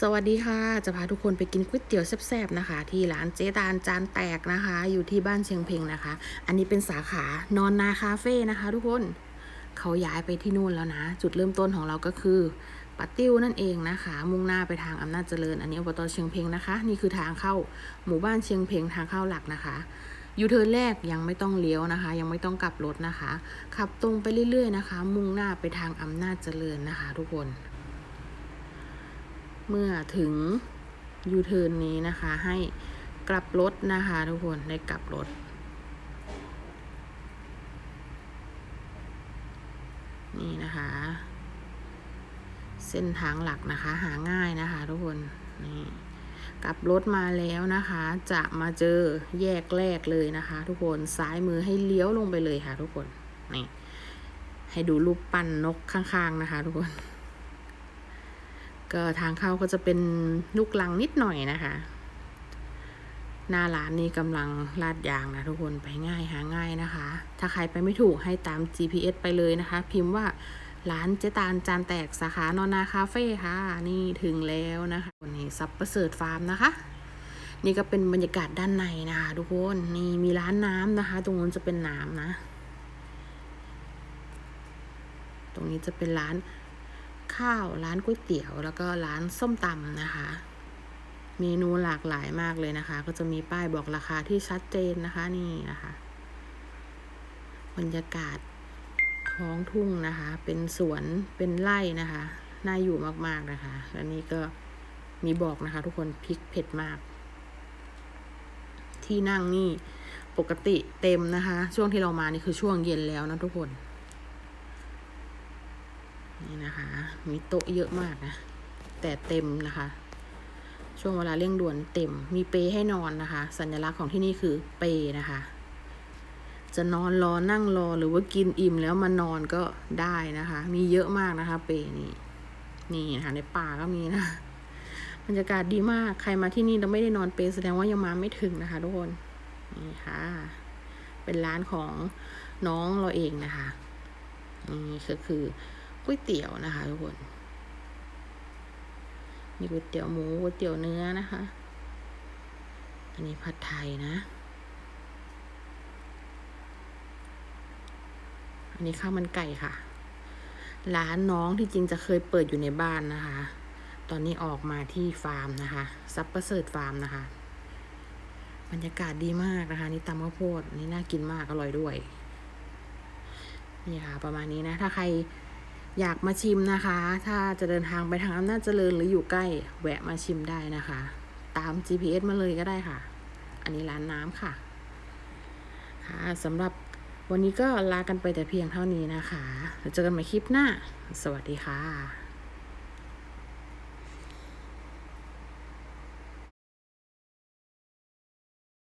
สวัสดีค่ะ จะพาทุกคนไปกินก๋วยเตี๋ยวแซ่บๆนะคะ ที่ร้านเจ๊ตาลจานแตกนะคะ อยู่ที่บ้านเชียงเพ็งนะคะ อันนี้เป็นสาขานอนนาคาเฟ่นะคะ ทุกคนเขาย้ายไปที่นู่นแล้วนะ จุดเริ่มต้นของเราก็คือปัตติ้วนั่นเองนะคะ มุ่งหน้าไปทางอำนาจเจริญ อันนี้อบตเชียงเพ็งนะคะ นี่คือทางเข้าหมู่บ้านเชียงเพ็งทางเข้าหลักนะคะยูเทิร์นแรกยังไม่ต้องเลี้ยวนะคะ ยังไม่ต้องกลับรถนะคะ ขับตรงไปเรื่อยๆนะคะ มุ่งหน้าไปทางอำนาจเจริญนะคะ ทุกคน เมื่อถึงยูเทิร์นนี้นะคะ ให้กลับรถนะคะทุกคนได้กลับรถ นี่นะคะ เส้นทางหลักนะคะหาง่ายนะคะทุกคนนี่กลับรถมาแล้วนะคะ จะมาเจอแยกแรกเลยนะคะ ทุกคนซ้ายมือให้เลี้ยวลงไปเลยค่ะ ทุกคนนี่ให้ดูรูปปั้นนกข้างๆนะคะ ทุกคน ก็ทางเข้าก็จะเป็นลูกลังนิดหน่อยนะคะ หน้าร้านนี้กำลังลาดยางนะทุกคนไปง่ายหาง่ายนะคะ ถ้าใครไปไม่ถูกให้ตาม GPS ไปเลยนะคะ พิมพ์ว่าร้านเจตาลจานแตกสาขานอนนาคาเฟ่ค่ะ นี่ถึงแล้วนะคะวันนี้ซับประเสริฐฟาร์มนะคะ นี่ก็เป็นบรรยากาศด้านในนะคะทุกคนนี่มีร้านน้ำนะคะ ตรงนู้นจะเป็นน้ำนะ ตรงนี้จะเป็นร้าน ข้าว ร้านก๋วยเตี๋ยว แล้วก็ร้านส้มตำนะคะ เมนูหลากหลายมากเลยนะคะ ก็จะมีป้ายบอกราคาที่ชัดเจนนะคะนี่นะคะ บรรยากาศท้องทุ่งนะคะ เป็นสวนเป็นไร่นะคะน่าอยู่มากๆนะคะและนี่ก็มีบอกนะคะ ทุกคนพริกเผ็ดมาก ที่นั่งนี่ปกติเต็มนะคะ ช่วงที่เรามานี่คือช่วงเย็นแล้วนะทุกคน นี่นะคะ มีโต๊ะเยอะมากนะ แต่เต็มนะคะ ช่วงเวลาเร่งด่วนเต็ม มีเปให้นอนนะคะ สัญลักษณ์ของที่นี่คือเปนะคะ จะนอนรอนั่งรอหรือว่ากินอิ่มแล้วมานอนก็ได้นะคะ มีเยอะมากนะคะ เปนี่นี่นะคะในป่าก็มีนะบรรยากาศดีมากใครมาที่นี่แล้วไม่ได้นอนเปแสดงว่ายังมาไม่ถึงนะคะทุกคนนี่ค่ะ เป็นร้านของน้องเราเองนะคะนี่ก็คือ ก๋วยเตี๋ยวนะคะทุกคน มีก๋วยเตี๋ยวหมูก๋วยเตี๋ยวเนื้อนะคะ อันนี้ผัดไทยนะ อันนี้ข้าวมันไก่ค่ะ ร้านน้องที่จริงจะเคยเปิดอยู่ในบ้านนะคะ ตอนนี้ออกมาที่ฟาร์มนะคะซับประเสริฐฟาร์มนะคะ บรรยากาศดีมากนะคะ นี่ตำข้าวโพดนี่น่ากินมากอร่อยด้วยนี่ค่ะ ประมาณนี้นะ ถ้าใคร อยากมาชิมนะคะ ถ้าจะเดินทางไปทางอำนาจเจริญหรืออยู่ใกล้ แวะมาชิมได้นะคะ ตาม GPS มาเลยก็ได้ค่ะ อันนี้ร้านน้ำค่ะ ค่ะสำหรับวันนี้ก็ลากันไปแต่เพียงเท่านี้นะคะเดี๋ยวเจอกันใหม่คลิปหน้า สวัสดีค่ะ